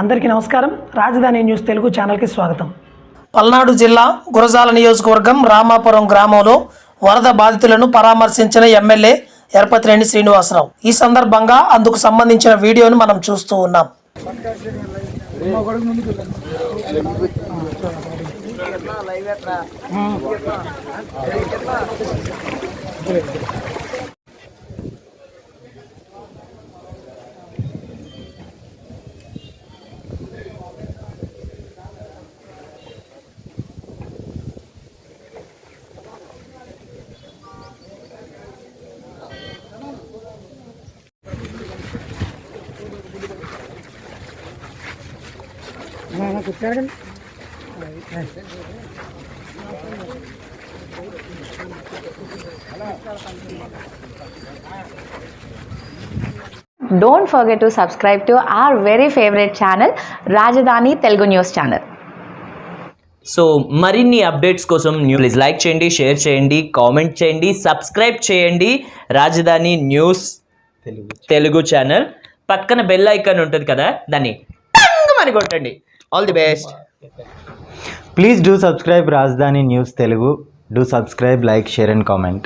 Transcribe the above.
అందరికీ నమస్కారం. రాజధాని న్యూస్ తెలుగు ఛానల్కి స్వాగతం. పల్నాడు జిల్లా గురజాల నియోజకవర్గం రామాపురం గ్రామంలో వరద బాధితులను పరామర్శించిన ఎమ్మెల్యే ఎర్పతిరెడ్డి శ్రీనివాసరావు. ఈ సందర్భంగా అందుకు సంబంధించిన వీడియోను మనం చూస్తూ ఉన్నాం. Don't forget to subscribe to our very favourite channel Rajdhani Telugu news channel so మరిన్ని అప్డేట్స్ కోసం న్యూ ప్లీజ్ లైక్ చేయండి షేర్ చేయండి కామెంట్ చేయండి సబ్స్క్రైబ్ చేయండి రాజధాని న్యూస్ తెలుగు ఛానల్ పక్కన బెల్ ఐకాన్ ఉంటుంది కదా దాన్ని టంగ్ అని కొట్టండి. All the best Please do subscribe Rajdhani News Telugu. Do subscribe, like, share, and comment.